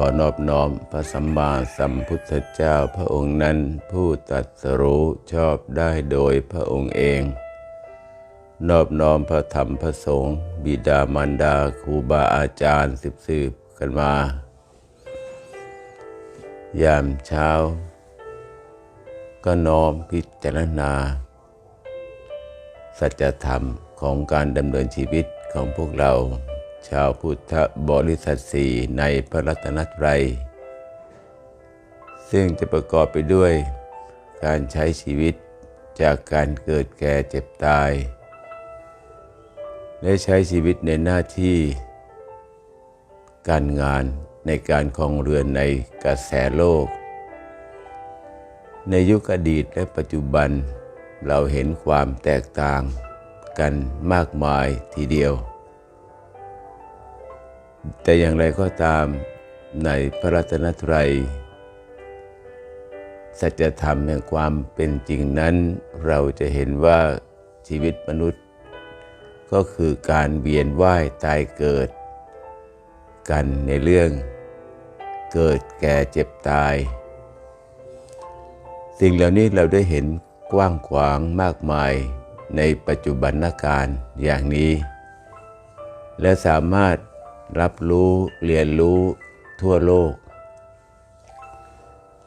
ขอนอบน้อมพระสัมมาสัมพุทธเจ้าพระองค์นั้นผู้ตรัสรู้ชอบได้โดยพระองค์เอง นอบน้อมพระธรรมพระสงฆ์บิดามารดาครูบาอาจารย์สืบสืบๆกันมา ยามเช้า ก็น้อมพิจารณา สัจธรรมของการดำเนินชีวิตของพวกเรา ชาวพุทธบริษัทสี่ในพระรัตนตรัย ซึ่งจะประกอบไปด้วยการใช้ชีวิตจากการเกิดแก่เจ็บตาย และใช้ชีวิตในหน้าที่ การงานในการครองเรือนในกระแสโลก ในยุคอดีตและปัจจุบันเราเห็นความแตกต่างกันมากมายทีเดียว แต่อย่างไรก็ตามในพระรัตนตรัย สัจธรรมแห่งความเป็นจริงนั้น เราจะเห็นว่าชีวิตมนุษย์ ก็คือการเวียนว่ายตายเกิด กันในเรื่อง เกิดแก่เจ็บตาย สิ่งเหล่านี้เราได้เห็นกว้างขวางมากมายในปัจจุบันการอย่างนี้ และสามารถ รับรู้เรียนรู้ทั่วโลก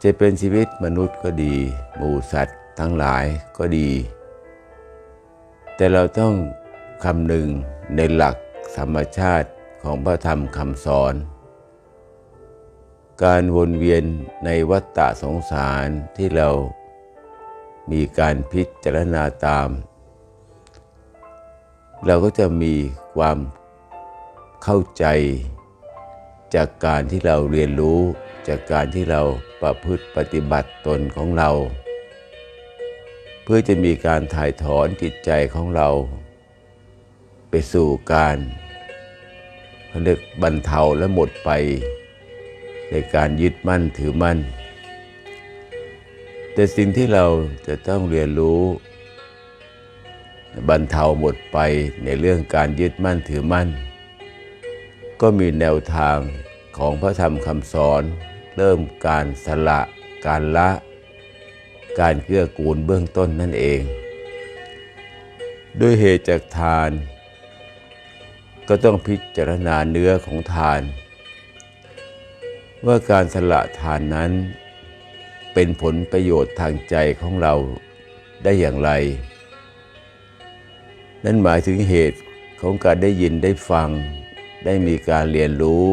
จะเป็นชีวิตมนุษย์ก็ดี หมูสัตว์ทั้งหลายก็ดี แต่เราต้องคำนึงในหลักธรรมชาติของพระธรรมคำสอน การวนเวียนในวัฏฏะสงสารที่เรามีการพิจารณาตาม เราก็จะมีความ เข้าใจจากการที่เราเรียนรู้จากการที่เราประพฤติปฏิบัติตนของเรา เพื่อจะมีการถ่ายถอนจิตใจของเรา ไปสู่การเรียกบรรเทาและหมดไป ในการยึดมั่นถือมั่น แต่สิ่งที่เราจะต้องเรียนรู้บรรเทาหมดไปในเรื่องการยึดมั่นถือมั่น ก็มีแนวทางของพระธรรมคำสอน เริ่มการสละการละ การเกื้อกูลเบื้องต้นนั่นเอง ด้วยเหตุจากทาน ก็ต้องพิจารณาเนื้อของทาน ว่าการสละทานนั้นเป็นผลประโยชน์ทางใจของเราได้อย่างไร นั่นหมายถึงเหตุของการได้ยินได้ฟัง ได้มีการเรียนรู้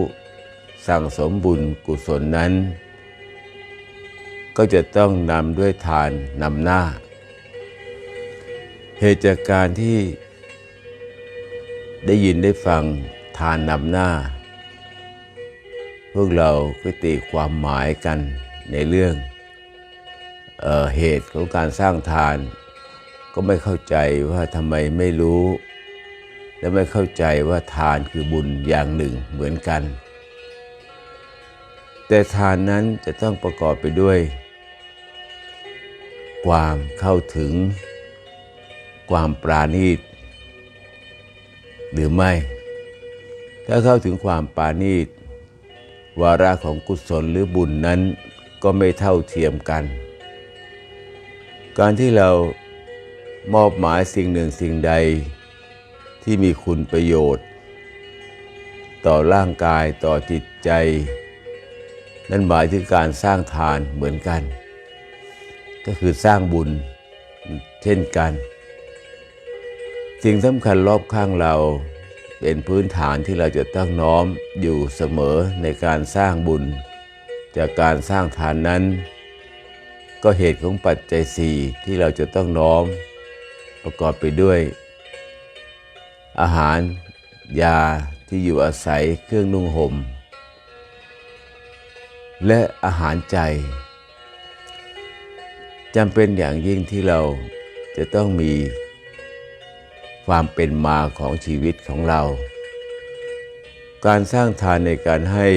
สั่งสมบุญกุศลนั้น ก็จะต้องนำด้วยทานนำหน้า เหตุจากการที่ได้ยินได้ฟังทานนำหน้า พวกเราก็ตีความหมายกันในเรื่องเออเหตุของการสร้างทาน ก็ไม่เข้าใจว่าทำไมไม่รู้ และไม่เข้าใจว่าทานคือบุญอย่างหนึ่งเหมือนกัน แต่ทานนั้นจะต้องประกอบไปด้วย ความเข้าถึง ความปราณีต หรือไม่ ถ้าเข้าถึงความปราณีต วาระของกุศลหรือบุญนั้นก็ไม่เท่าเทียมกัน การที่เรามอบหมายสิ่งหนึ่งสิ่งใด ที่มีคุณประโยชน์ ต่อร่างกายต่อจิตใจ นั่นหมายถึงการสร้างทานเหมือนกัน ก็คือสร้างบุญเช่นกัน สิ่งสำคัญรอบข้างเราเป็นพื้นฐานที่เราจะต้องน้อมอยู่เสมอในการสร้างบุญ จากการสร้างทานนั้น ก็เหตุของปัจจัยสี่ที่เราจะต้องน้อมประกอบไปด้วย อาหาร ยาที่อยู่อาศัยเครื่องนุ่งห่มและอาหารใจจำเป็นอย่างยิ่งที่เราจะต้องมีความเป็นมาของชีวิตของเรา การสร้างทานในการให้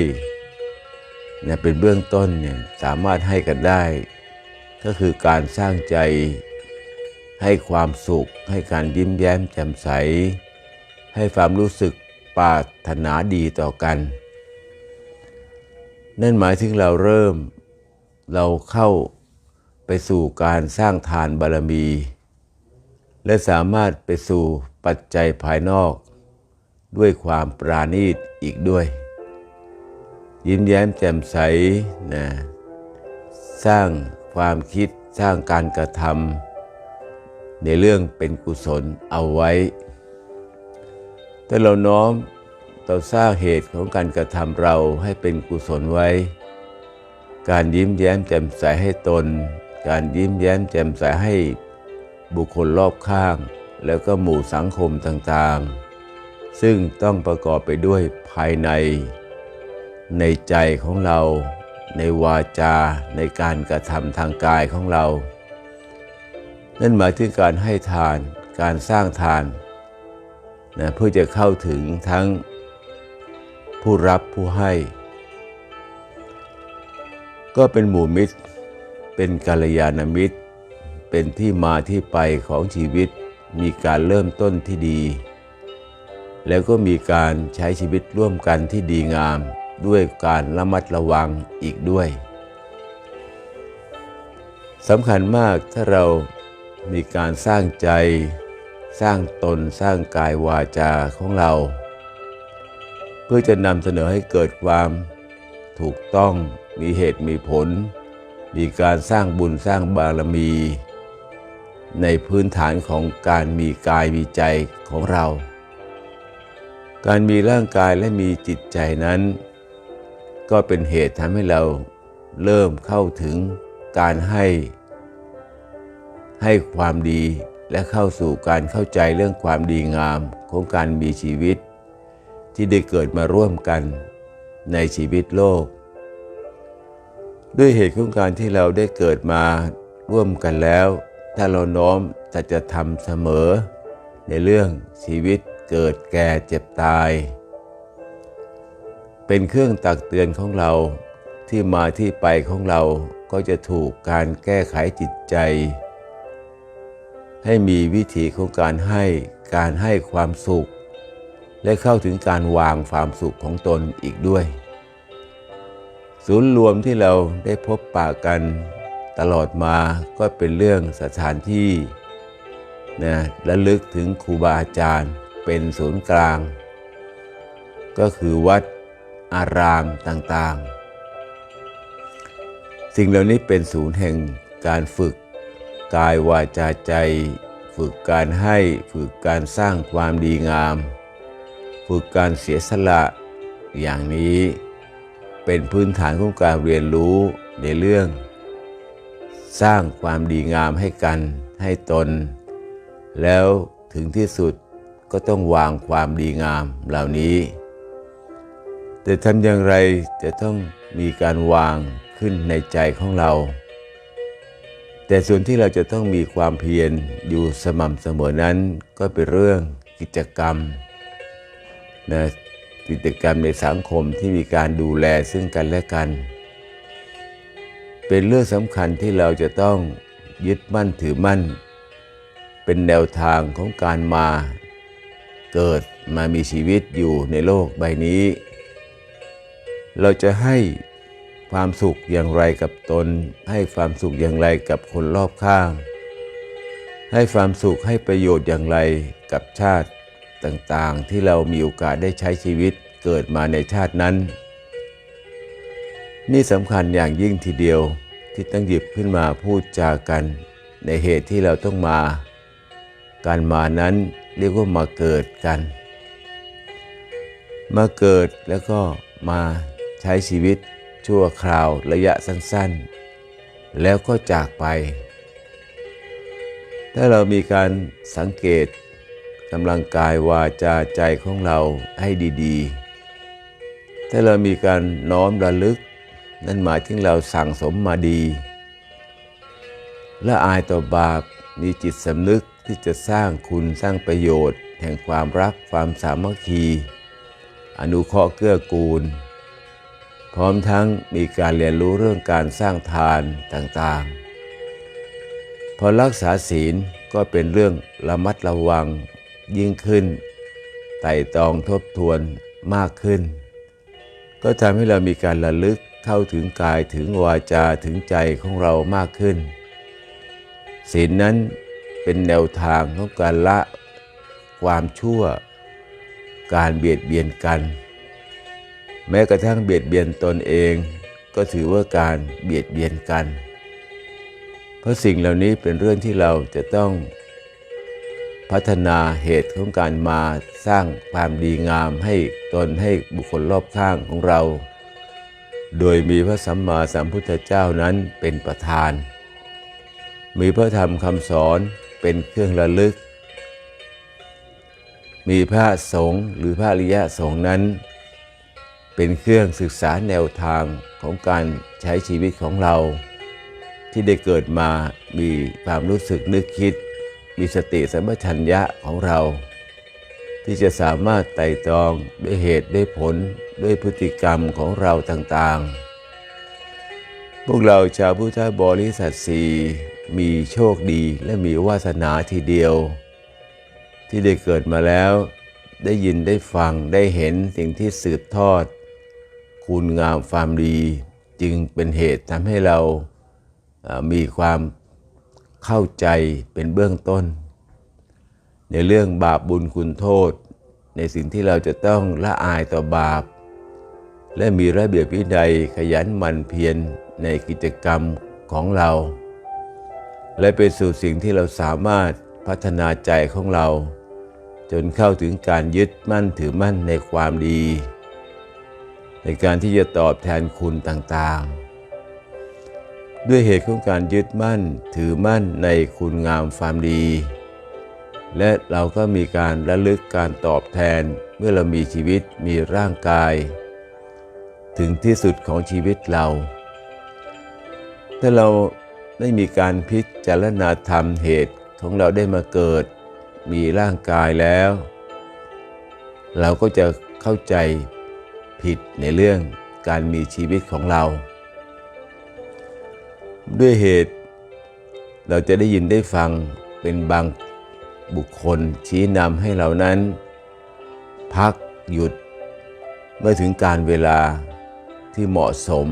เนี่ยเป็นเบื้องต้นเนี่ยสามารถให้กันได้ ก็คือการสร้างใจให้ความสุข ให้การยิ้มแย้มแจ่มใส ให้ความรู้สึกปรารถนาดีต่อกัน นั่นหมายถึงเราเริ่มเราเข้าไปสู่การสร้างทานบารมี และสามารถไปสู่ปัจจัยภายนอก ด้วยความปราณีตอีกด้วย ยิ้มแย้มแจ่มใสนะสร้างความคิดสร้างการกระทำในเรื่องเป็นกุศลเอาไว้ ถ้าเราน้อมเราสร้างเหตุของการกระทำเราให้เป็นกุศลไว้ การยิ้มแย้มแจ่มใสให้ตน การยิ้มแย้มแจ่มใสให้บุคคลรอบข้าง แล้วก็หมู่สังคมต่างๆ ซึ่งต้องประกอบไปด้วยภายใน ในใจของเรา ในวาจา ในการกระทำทางกายของเรา นั่นหมายถึงการให้ทาน การสร้างทาน นะเพื่อจะเข้าถึงทั้งผู้รับผู้ให้ ก็เป็นหมู่มิตร เป็นกัลยาณมิตร เป็นที่มาที่ไปของชีวิตมีการเริ่มต้นที่ดี แล้วก็มีการใช้ชีวิตร่วมกันที่ดีงาม ด้วยการระมัดระวังอีกด้วยสำคัญมากถ้าเรามีการสร้างใจ สร้างตนสร้างกายวาจาของเรา เพื่อจะนำเสนอให้เกิดความถูกต้องมีเหตุมีผล มีการสร้างบุญสร้างบารมี ในพื้นฐานของการมีกายมีใจของเรา การมีร่างกายและมีจิตใจนั้น ก็เป็นเหตุทำให้เราเริ่มเข้าถึงการให้ให้ความดี และเข้าสู่การเข้าใจเรื่องความดีงามของการมีชีวิต ที่ได้เกิดมาร่วมกันในชีวิตโลก ด้วยเหตุของการที่เราได้เกิดมาร่วมกันแล้ว ถ้าเราน้อมจะจะทำเสมอ ในเรื่องชีวิตเกิดแก่เจ็บตาย เป็นเครื่องตักเตือนของเราที่มาที่ไปของเราก็จะถูกการแก้ไขจิตใจ ให้มีวิถีของการให้การให้ความสุข และเข้าถึงการวางความสุขของตนอีกด้วย ศูนย์รวมที่เราได้พบปะกันตลอดมาก็เป็นเรื่องสถานที่นะและลึกถึงครูบาอาจารย์เป็นศูนย์กลาง ก็คือวัดอารามต่างๆ สิ่งเหล่านี้เป็นศูนย์แห่งการฝึก กายวาจาใจ ฝึกการให้ฝึกการสร้างความดีงาม ฝึกการเสียสละอย่างนี้ เป็นพื้นฐานของการเรียนรู้ในเรื่อง สร้างความดีงามให้กันให้ตน แล้วถึงที่สุดก็ต้องวางความดีงามเหล่านี้ แต่ทำอย่างไรจะต้องมีการวางขึ้นในใจของเรา แต่ส่วนที่เราจะต้องมีความเพียรอยู่สม่ำเสมอนั้น ก็เป็นเรื่องกิจกรรมนะกิจกรรมในสังคมที่มีการดูแลซึ่งกันและกัน เป็นเรื่องสำคัญที่เราจะต้องยึดมั่นถือมั่น เป็นแนวทางของการมาเกิดมามีชีวิตอยู่ในโลกใบนี้ เราจะให้ ความสุขอย่างไรกับตน ให้ความสุขอย่างไรกับคนรอบข้าง ให้ความสุขให้ประโยชน์อย่างไรกับชาติต่างๆ ที่เรามีโอกาสได้ใช้ชีวิตเกิดมาในชาตินั้น นี่สำคัญอย่างยิ่งทีเดียวที่ต้องหยิบขึ้นมาพูดจากันในเหตุที่เราต้องมา การมานั้นเรียกว่ามาเกิดกัน มาเกิดแล้วก็มาใช้ชีวิต ชั่วคราวระยะสั้นๆ แล้วก็จากไป ถ้าเรามีการสังเกตกำลังกายวาจาใจของเราให้ดีๆ ถ้าเรามีการน้อมระลึก นั่นหมายถึงเราสั่งสมมาดี และอายต่อบาปมีจิตสำนึกที่จะสร้างคุณสร้างประโยชน์ แห่งความรักความสามัคคี อนุเคราะห์เกื้อกูล พร้อมทั้งมีการเรียนรู้เรื่องการสร้างทานต่างๆ พอรักษาศีลก็เป็นเรื่องระมัดระวังยิ่งขึ้น ไต่ตองทบทวนมากขึ้น ก็ทำให้เรามีการระลึกเข้าถึงกายถึงวาจาถึงใจของเรามากขึ้น ศีลนั้นเป็นแนวทางของการละความชั่ว การเบียดเบียนกัน แม้กระทั่งเบียดเบียนตนเอง ก็ถือว่าการเบียดเบียนกัน เพราะสิ่งเหล่านี้เป็นเรื่องที่เราจะต้องพัฒนาเหตุของการมาสร้างความดีงามให้ตนให้บุคคลรอบข้างของเรา โดยมีพระสัมมาสัมพุทธเจ้านั้นเป็นประธาน มีพระธรรมคำสอนเป็นเครื่องระลึก มีพระสงฆ์หรือพระริยสงฆ์นั้น เป็นเครื่องศึกษาแนวทางของการใช้ชีวิตของเรา ที่ได้เกิดมามีความรู้สึกนึกคิด มีสติสัมปชัญญะของเรา ที่จะสามารถไต่ตรองด้วยเหตุด้วยผลด้วยพฤติกรรมของเราต่างๆ พวกเราชาวพุทธบริษัทสีมีโชคดีและมีวาสนาทีเดียว ที่ได้เกิดมาแล้วได้ยินได้ฟังได้เห็นสิ่งที่สืบทอด คุณงามความดีจึงเป็นเหตุทำให้เรามีความเข้าใจเป็นเบื้องต้น ในเรื่องบาปบุญคุณโทษ ในสิ่งที่เราจะต้องละอายต่อบาป และมีระเบียบวินัยขยันหมั่นเพียรในกิจกรรมของเรา และไปสู่สิ่งที่เราสามารถพัฒนาใจของเรา จนเข้าถึงการยึดมั่นถือมั่นในความดี ในการที่จะตอบแทนคุณต่างๆ ด้วยเหตุของการยึดมั่นถือมั่นในคุณงามความดี และเราก็มีการระลึกการตอบแทนเมื่อเรามีชีวิตมีร่างกาย ถึงที่สุดของชีวิตเรา ถ้าเราได้มีการพิจารณาธรรมเหตุของเราได้มาเกิด มีร่างกายแล้ว เราก็จะเข้าใจ ผิดในเรื่องการมีชีวิตของเรา ด้วยเหตุ เราจะได้ยินได้ฟังเป็นบางบุคคลชี้นำให้เรานั้น พักหยุด เมื่อถึงการเวลาที่เหมาะสม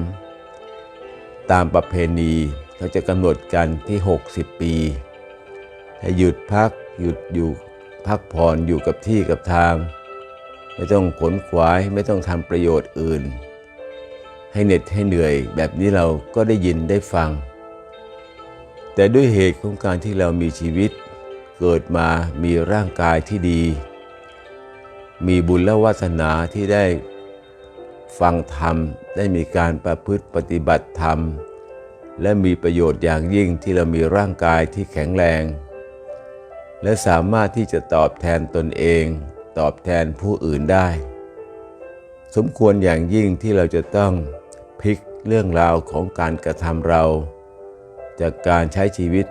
ตามประเพณีเขาจะกำหนดกันที่ 60 ปี ให้หยุดพักหยุดอยู่พักผ่อนอยู่กับที่กับทาง ไม่ต้องขนขวาย ไม่ต้องทำประโยชน์อื่น ให้เหน็ดให้เหนื่อย แบบนี้เราก็ได้ยินได้ฟัง แต่ด้วยเหตุของการที่เรามีชีวิต เกิดมามีร่างกายที่ดี มีบุญและวาสนาที่ได้ฟังธรรม ได้มีการประพฤติปฏิบัติธรรม และมีประโยชน์อย่างยิ่งที่เรามีร่างกายที่แข็งแรง และสามารถที่จะตอบแทนตนเอง ตอบแทนผู้อื่นได้ สมควรอย่างยิ่งที่เราจะต้องพลิกเรื่องราวของการกระทำเรา จากการใช้ชีวิต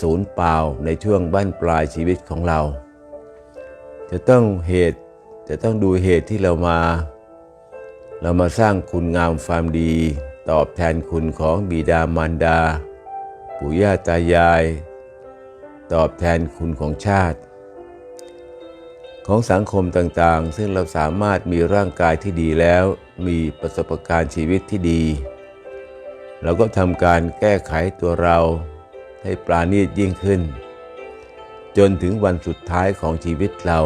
ศูนย์เปล่าในช่วงบั้นปลายชีวิตของเรา จะต้องเหตุจะต้องดูเหตุที่เรามา เรามาสร้างคุณงามความดี ตอบแทนคุณของบิดามารดา ปู่ย่าตายาย ตอบแทนคุณของชาติ ของสังคมต่างๆ ซึ่งเราสามารถมีร่างกายที่ดีแล้ว มีประสบการณ์ชีวิตที่ดี เราก็ทำการแก้ไขตัวเราให้ปราณีตยิ่งขึ้น จนถึงวันสุดท้ายของชีวิตเรา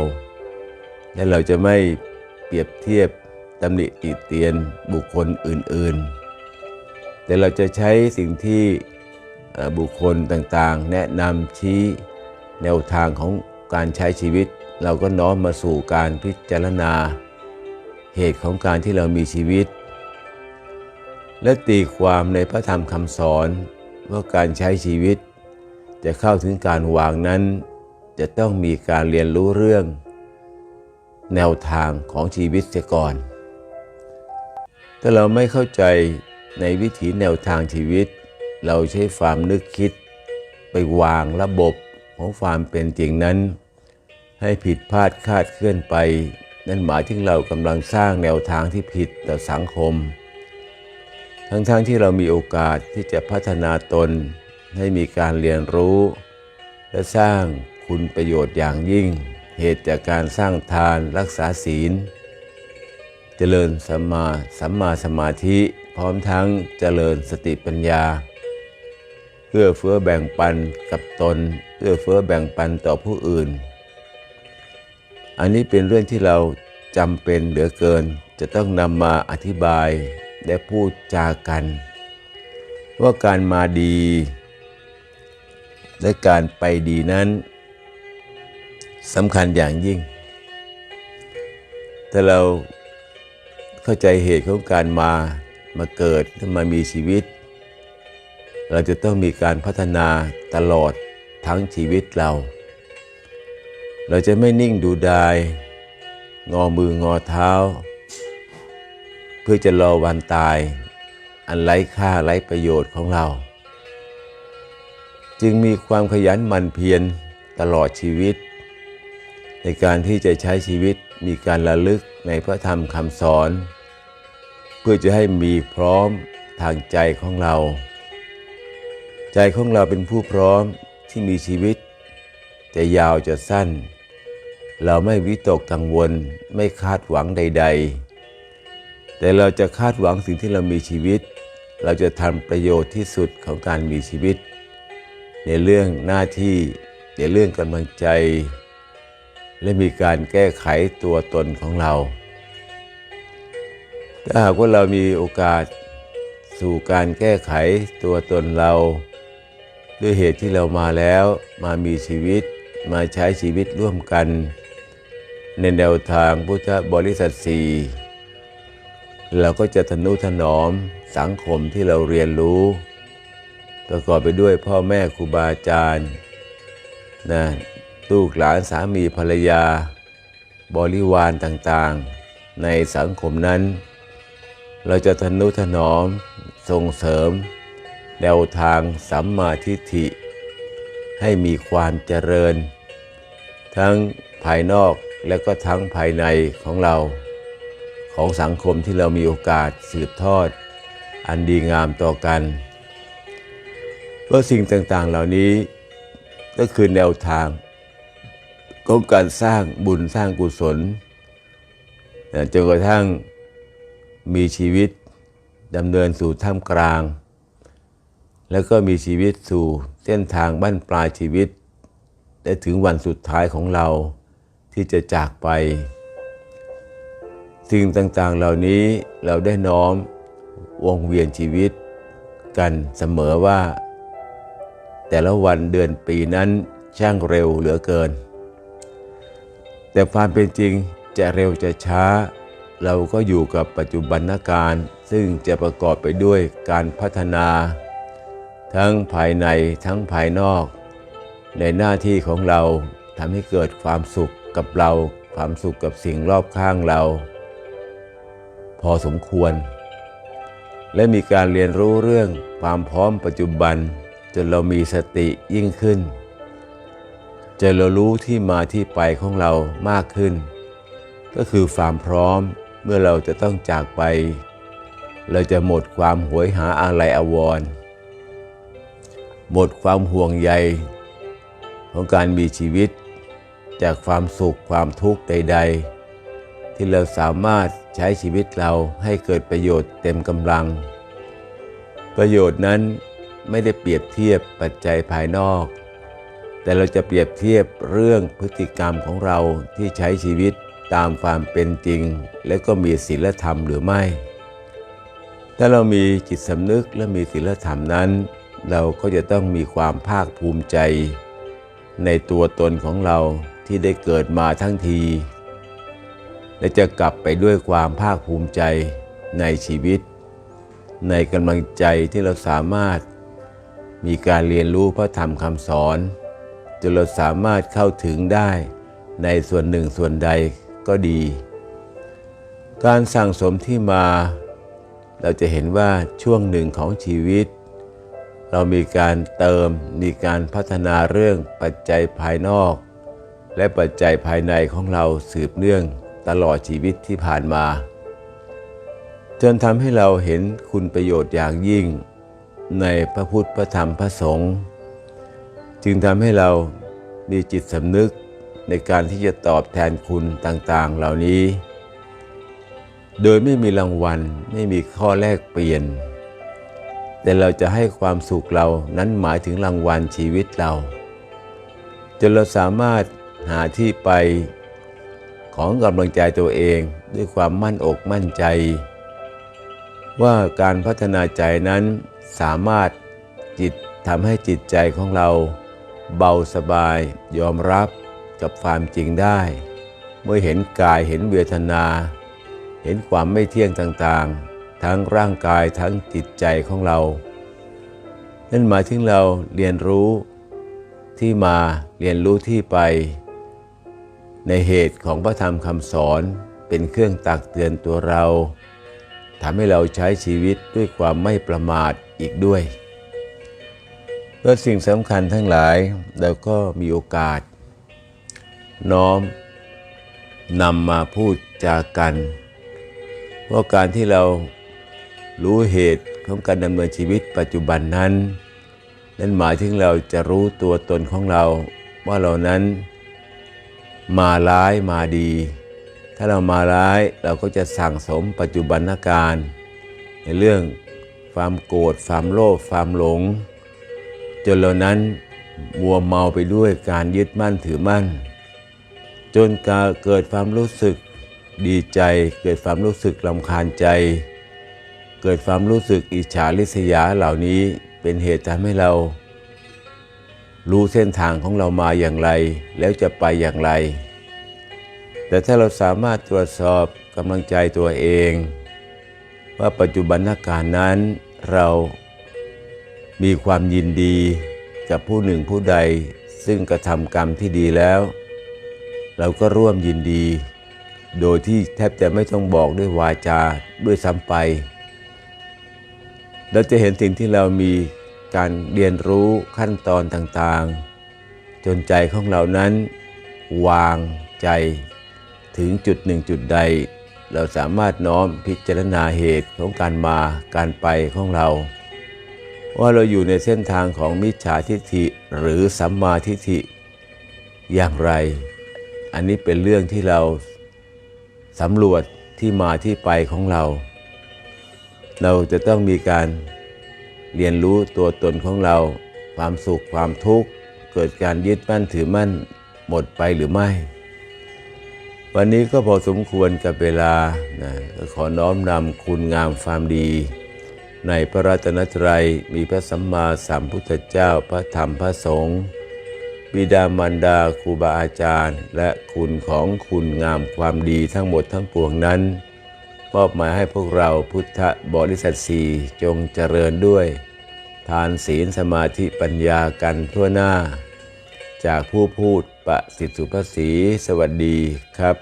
และเราจะไม่เปรียบเทียบตำหนิติเตียนบุคคลอื่นๆ แต่เราจะใช้สิ่งที่บุคคลต่างๆ แนะนำชี้แนวทางของการใช้ชีวิต เราก็น้อมมาสู่การพิจารณา เหตุของการที่เรามีชีวิต และตีความในพระธรรมคำสอนว่าการใช้ชีวิต จะเข้าถึงการวางนั้น จะต้องมีการเรียนรู้เรื่อง แนวทางของชีวิตเสียก่อน ถ้าเราไม่เข้าใจในวิถีแนวทางชีวิต เราใช้ความนึกคิด ไปวางระบบของความเป็นจริงนั้น ให้ผิดพลาดคาดเคลื่อนไป นั่นหมายถึงเรากำลังสร้างแนวทางที่ผิดต่อสังคม ทั้งๆทที่เรามีโอกาสที่จะพัฒนาตน ให้มีการเรียนรู้ และสร้างคุณประโยชน์อย่างยิ่ง เหตุจากการสร้างทานรักษาศีล เจริญสัมมาสัมมาสมาธิพร้อมทั้งเจริญสติปัญญาเพื่อเฟื้อแบ่งปันกับตนเพื่อเฟื้อแบ่งปันต่อผู้อื่น อันนี้เป็นเรื่องที่เราจำเป็นเหลือเกิน จะต้องนำมาอธิบายและพูดจากัน ว่าการมาดี และการไปดีนั้นสำคัญอย่างยิ่ง ถ้าเราเข้าใจเหตุของการมามาเกิดและมามีชีวิต เราจะต้องมีการพัฒนาตลอดทั้งชีวิตเรา เราจะไม่นิ่งดูดาย งอมืองอเท้า เพื่อจะรอวันตาย อันไร้ค่าไร้ประโยชน์ของเรา จึงมีความขยันหมั่นเพียรตลอดชีวิต ในการที่จะใช้ชีวิตมีการระลึกในพระธรรมคำสอน เพื่อจะให้มีพร้อมทางใจของเรา ใจของเราเป็นผู้พร้อมที่มีชีวิต จะยาวจะสั้น เราไม่วิตกกังวลไม่คาดหวังใด ๆ แต่เราจะคาดหวังสิ่งที่เรามีชีวิต เราจะทำประโยชน์ที่สุดของการมีชีวิต ในเรื่องหน้าที่ในเรื่องกำลังใจ และมีการแก้ไขตัวตนของเรา ถ้าหากว่าเรามีโอกาสสู่การแก้ไขตัวตนเรา ด้วยเหตุที่เรามาแล้วมามีชีวิตมาใช้ชีวิตร่วมกัน ในแนวทางพุทธบริษัทสีเราก็จะทนุถนอมสังคมที่เราเรียนรู้ ประกอบไปด้วยพ่อแม่ครูบาอาจารย์นะลูกหลานสามีภรรยา บริวารต่างๆ ในสังคมนั้น เราจะทนุถนอมส่งเสริม แนวทางสัมมาทิฏฐิ ให้มีความเจริญ ทั้งภายนอก และก็ทั้งภายในของเรา ของสังคมที่เรามีโอกาสสืบทอด อันดีงามต่อกัน เพราะสิ่งต่างๆเหล่านี้ก็คือแนวทางของการสร้างบุญสร้างกุศลจนกระทั่งมีชีวิตดำเนินสู่ท่ามกลาง แล้วก็มีชีวิตสู่เส้นทางบั้นปลายชีวิตและถึงวันสุดท้ายของเรา ที่จะจากไป สิ่งต่างๆเหล่านี้เราได้น้อมวงเวียนชีวิตกันเสมอว่า แต่ละวันเดือนปีนั้นช่างเร็วเหลือเกิน แต่ความเป็นจริงจะเร็วจะช้า เราก็อยู่กับปัจจุบันการซึ่งจะประกอบไปด้วยการพัฒนา ทั้งภายในทั้งภายนอก ในหน้าที่ของเราทำให้เกิดความสุข กับเรา ความสุขกับสิ่งรอบข้างเรา พอสมควร และมีการเรียนรู้เรื่องความพร้อมปัจจุบัน จนเรามีสติยิ่งขึ้นจะเรารู้ที่มาที่ไปของเรามากขึ้น ก็คือความพร้อมเมื่อเราจะต้องจากไป เราจะหมดความหวยหาอะไรอวรหมดความห่วงใยของการมีชีวิต จากความสุขความทุกข์ใด ๆ ที่เราสามารถใช้ชีวิตเราให้เกิดประโยชน์เต็มกำลัง ประโยชน์นั้นไม่ได้เปรียบเทียบปัจจัยภายนอก แต่เราจะเปรียบเทียบเรื่องพฤติกรรมของเราที่ใช้ชีวิตตามความเป็นจริง และก็มีศีลธรรมหรือไม่ ถ้าเรามีจิตสำนึกและมีศีลธรรมนั้น เราก็จะต้องมีความภาคภูมิใจ ในตัวตนของเรา ที่ได้เกิดมาทั้งที และจะกลับไปด้วยความภาคภูมิใจในชีวิต ในกำลังใจที่เราสามารถมีการเรียนรู้พระธรรมคำสอนจนเราสามารถเข้าถึงได้ในส่วนหนึ่งส่วนใดก็ดี การสั่งสมที่มา เราจะเห็นว่าช่วงหนึ่งของชีวิต เรามีการเติมมีการพัฒนาเรื่องปัจจัยภายนอก และปัจจัยภายในของเราสืบเนื่องตลอดชีวิตที่ผ่านมา จนทำให้เราเห็นคุณประโยชน์อย่างยิ่ง ในพระพุทธพระธรรมพระสงฆ์จึงทำให้เรามีจิตสำนึกในการที่จะตอบแทนคุณต่างๆ เหล่านี้ โดยไม่มีรางวัลไม่มีข้อแลกเปลี่ยน แต่เราจะให้ความสุขเรานั้นหมายถึงรางวัลชีวิตเรา จนเราสามารถ หาที่ไปของกำลังใจตัวเองด้วยความมั่นอกมั่นใจ ว่าการพัฒนาใจนั้นสามารถจิตทำให้จิตใจของเรา เบาสบายยอมรับกับความจริงได้ เมื่อเห็นกายเห็นเวทนา เห็นความไม่เที่ยงต่างๆ ทั้งร่างกายทั้งจิตใจของเรา นั่นหมายถึงเราเรียนรู้ที่มาเรียนรู้ที่ไป ในเหตุของพระธรรมคำสอนเป็นเครื่องตักเตือนตัวเราทำให้เราใช้ชีวิตด้วยความไม่ประมาทอีกด้วยเพื่อสิ่งสำคัญทั้งหลายเราก็มีโอกาส น้อมนำมาพูดจากันเพราะการที่เรารู้เหตุของการดำเนินชีวิตปัจจุบันนั้น นั่นหมายถึงเราจะรู้ตัวตนของเราว่าเรานั้น มาร้ายมาดี ถ้าเรามาร้ายเราก็จะสั่งสมปัจจุบันการ ในเรื่องความโกรธความโลภความหลง จนเรานั้นมัวเมาไปด้วยการยึดมั่นถือมั่น จนกเกิดความรู้สึกดีใจ เกิดความรู้สึกลำคาญใจ เกิดความรู้สึกอิจฉาริษยาเหล่านี้เป็นเหตุทำให้เรา รู้เส้นทางของเรามาอย่างไร แล้วจะไปอย่างไร แต่ถ้าเราสามารถตรวจสอบกำลังใจตัวเอง ว่าปัจจุบันการนั้นเรามีความยินดีกับผู้หนึ่งผู้ใดซึ่งกระทำกรรมที่ดีแล้ว เราก็ร่วมยินดี โดยที่แทบจะไม่ต้องบอกด้วยวาจาด้วยซ้ำไป เราจะเห็นสิ่งที่เรามี การเรียนรู้ขั้นตอนต่างๆ จนใจของเรานั้น วางใจถึงจุดหนึ่งจุดใด เราสามารถน้อมพิจารณาเหตุของการมาการไปของเรา ว่าเราอยู่ในเส้นทางของมิจฉาทิฏฐิหรือสัมมาทิฏฐิอย่างไร อันนี้เป็นเรื่องที่เราสำรวจที่มาที่ไปของเรา เราจะต้องมีการ เรียนรู้ตัวตนของเรา ความสุขความทุกข์ เกิดการยึดมั่นถือมั่นหมดไปหรือไม่ วันนี้ก็พอสมควรกับเวลานะขอน้อมนำคุณงามความดี ในพระรัตนตรัยมีพระสัมมาสัมพุทธเจ้าพระธรรมพระสงฆ์บิดามารดาครูบาอาจารย์ และคุณของคุณงามความดีทั้งหมดทั้งปวงนั้น มอบหมายให้พวกเราพุทธบริษัทสีจงเจริญด้วย ทานศีลสมาธิปัญญากันทั่วหน้า จากผู้พูดประสิทธิสุภาษีสวัสดีครับ